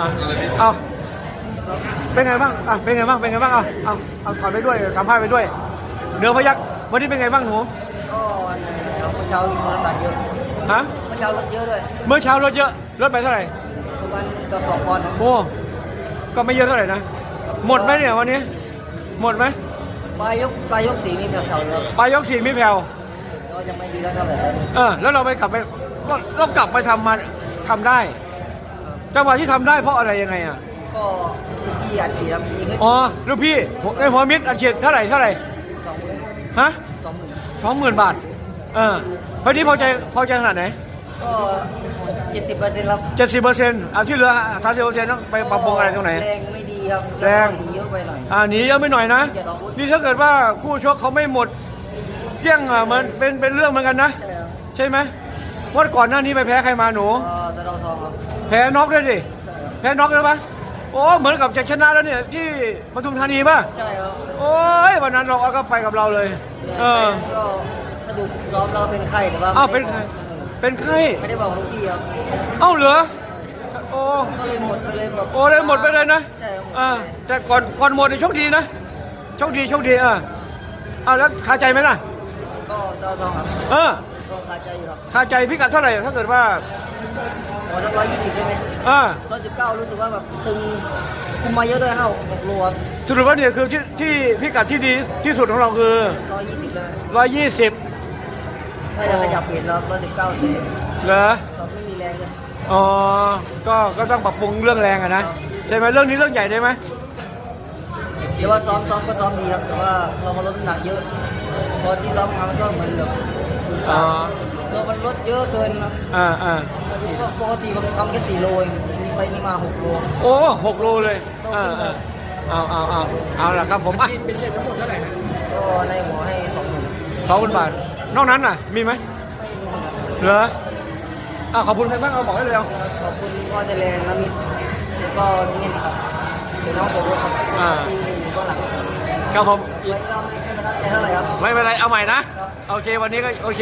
อะเอาเป็นไงบ้างอะเป็นไงบ้าง เป็นไงบ้าง เอาเอาเอาถอดไปด้วยสัมภาษณ์ไปด้วย เหนือพยักวันนี้เป็นไงบ้างหนู ก็เมื่อเช้ามีคนบาดเยอะ ฮะ เมื่อเช้ารถเยอะด้วย เมื่อเช้ารถเยอะ รถไปเท่าไหร่ประมาณเกือบสองปอนด์นะโอ้ ก็ไม่เยอะเท่าไหร่นะ หมดไหมเนี่ยวันนี้ หมดไหมปลายยกปลายยกสีนี่แถวๆเลยปลายยกสี่ไม่แผ่วก็ยังไม่ดีแล้วเท่าไหร่เออ แล้วเราไปกลับไปเราเรากลับไปทำมาทำได้ จังหวะที่ทำได้เพราะอะไรยังไงอะ ก็ที่อัดฉีดครับยิงให้อ๋อลูกพี่ในหัวมิดอัดฉีดเท่าไหร่เท่าไหร่ สองหมื่นฮะสองหมื่นสองหมื่นบาท เออพอดีพอใจพอใจขนาดไหนก็เจ็ดสิบเปอร์เซ็นต์ครับเจ็ดสิบเปอร์เซ็นต์เอาที่เหลือสามสิบเปอร์เซ็นต์ต้องไปปรับปรุงอะไรตรงไหน แรงไม่ดีครับแรง หนีเยอะไปหน่อย อ่าหนีเยอะไม่หน่อยนะนี่ถ้าเกิดว่าคู่ชกเขาไม่หมดเที่ยงอะมันเป็นเป็นเรื่องเหมือนกันนะ ใช่ครับใช่ไหม ว่าก่อนหน้านี้ไปแพ้ใครมาหนูก็ตะดองทองครับแพ้น็อกด้วยดิใช่ครับแพ้น็อกแล้วปะโอ้เหมือนกับจะชนะแล้วเนี่ยที่ปทุมธานีป่ะ ใช่ครับโอ้ยวันนั้นเราเอาก็ไปกับเราเลย เออ ก็สะดุดซ้อมเราเป็นไข้แต่ว่าอ้าวไม่เป็นได้ใครบอกเป็นใครไม่ได้บอกลูกพี่ครับเอ้าเหรอโอ้ก็เลยหมดก็เลยแบบโอ้เลยหมดไปเลยนะใช่ครับอ่าแต่ก่อนก่อนหมดเนี่ยโชคดีนะโชคดีโชคดีอ่าเอาแล้วคาใจไหมล่ะก็เจ้าทองครับเออ ก็คาใจอยู่ครับคาใจพิกัดเท่าไหร่ถ้าเกิดว่าขอสักร้อยยี่สิบได้ไหมอ่าร้อยสิบเก้ารู้สึกว่าแบบตึงคุมมาเยอะด้วยห้าหกโลครับสรุปว่าเนี่ยคือที่ที่พิกัดที่ดีที่สุดของเราคือร้อยยี่สิบได้ไหมร้อยยี่สิบถ้าจะขยับเปลี่ยนแล้วร้อยสิบเก้าเซนเหรอก็ไม่มีแรงเลยอ๋อ ก็ก็ต้องปรับปรุงเรื่องแรงอะนะใช่ไหมเรื่องนี้เรื่องใหญ่ได้ไหมเดี๋ยวว่าซ้อมซ้อมก็ซ้อมดีครับแต่ว่าเรามาลดน้ำหนักเยอะพอที่ซ้อมมามันก็เหมือนแบบ อ๋อเรามันลดเยอะเกินนะอ่าอ่าก็ปกติผมทำแค่สี่โลเองไปนี่มาหกโลโอ้หกโลเลยอ่าอ่าเอาเอาเอาเอาละครับผมอะเป็นเสร็จทั้งหมดเท่าไหร่นะก็ในหัวให้สองหมื่นสองพันบาท นอกนั้นน่ะ มีไหมเหรออะขอบคุณใครบ้างเอาบอกให้เร็วขอบคุณพ่อเจริญนะมิตรแล้วก็นี่นะครับเป็นน้องผมครับที่อยู่ก็หลังครับผมไว้ก็ไม่เป็นประทับใจเท่าไหร่ครับไม่เป็นไรเอาใหม่นะ โอเควันนี้ก็โอเค